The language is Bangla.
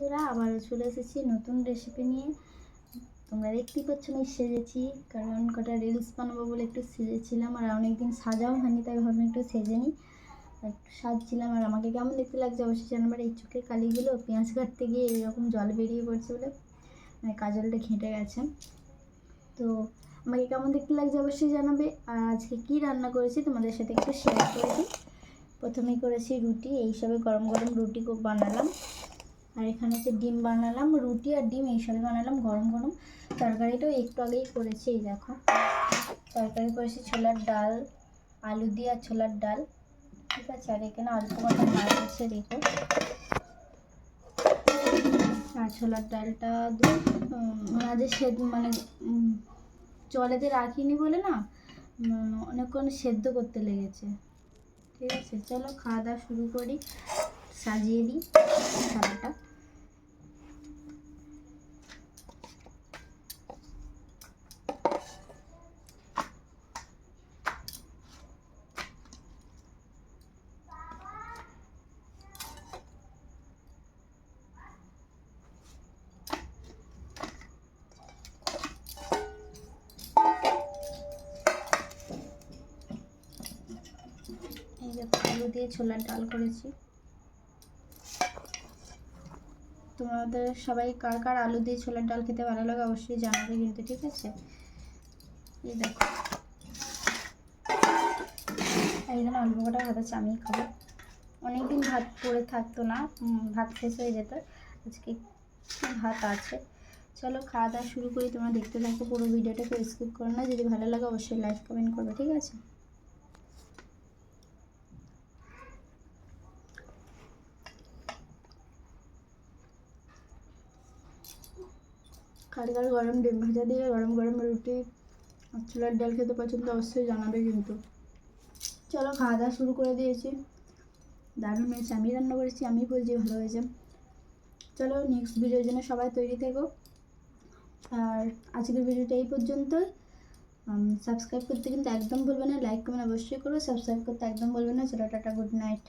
বন্ধুরা, আবারও চলে এসেছি নতুন রেসিপি নিয়ে। তোমরা দেখতেই পাচ্ছ আমি সেজেছি, কারণ কটা রিলস বানাবো বলে একটু সেজেছিলাম, আর অনেকদিন সাজাও হয়নি, তাই ভাবলাম একটু সেজে নিই। একটু সাজছিলাম, আর আমাকে কেমন দেখতে লাগছে অবশ্যই জানাবার, এই চোখের কালিগুলো পেঁয়াজ কাটতে গিয়ে এরকম জল বেরিয়ে পড়ছে বলে মানে কাজলটা ঘেঁটে গেছে। তো আমাকে কেমন দেখতে লাগছে অবশ্যই জানাবে, আর আজকে কী রান্না করেছি তোমাদের সাথে একটু শেয়ার করে দিই। প্রথমেই করেছি রুটি, এইসবে গরম গরম রুটি বানালাম। আর এখানে হচ্ছে ডিম বানালাম রুটি আর ডিম এইসবে বানালাম গরম গরম। তরকারিটাও একটু আগেই করেছি এই দেখো। তরকারি করেছি ছোলার ডাল আলু দিয়ে আর ছোলার ডাল। ঠিক আছে আর এখানে অল্প মতো মাছ আছে রেখো আর ছোলার ডালটা মাঝে সেদ্ধ মানে উম, জলেতে রাখিনি বলে না অনেকক্ষণ সেদ্ধ করতে লেগেছে। ঠিক আছে চলো খাওয়া দাওয়া শুরু করি সাজিয়ে দিই থালাটা আলু দিয়ে ছোলার ডাল করেছি। তোমাদের সবাই কার কার আলু দিয়ে ছোলার ডাল খেতে ভালো লাগে অবশ্যই জানাবে কিন্তু, ঠিক আছে? এই দেখো। এই জন্য অল্প কটা ভাত আছে আমি খাব। অনেকদিন ভাত পড়ে থাকতো না ভাত শেষ হয়ে যেত। আজকে ভাত আছে। চলো খাওয়া দাওয়া শুরু করি, তোমরা দেখতে থাকো পুরো ভিডিওটাকে, স্কিপ করো না। যদি ভালো লাগে অবশ্যই লাইক, কমেন্ট করবে, ঠিক আছে? কার গরম ডিম ভাজা দিয়ে গরম গরম রুটি আর ছোলার ডাল খেতে পছন্দ, অবশ্যই জানাবে কিন্তু। চলো খাওয়া দাওয়া শুরু করে দিয়েছি। দারুণ হয়েছে আমি রান্না করেছি আমি বলছি ভালো হয়েছে। চলো নেক্সট ভিডিওর জন্য সবাই তৈরি থেকো। আর আজকের ভিডিওটা এই পর্যন্তই। সাবস্ক্রাইব করতে কিন্তু একদম বলবে না লাইক কমেন্ট অবশ্যই করবে সাবস্ক্রাইব করতে একদম বলবে না। চলো টাটা গুড নাইট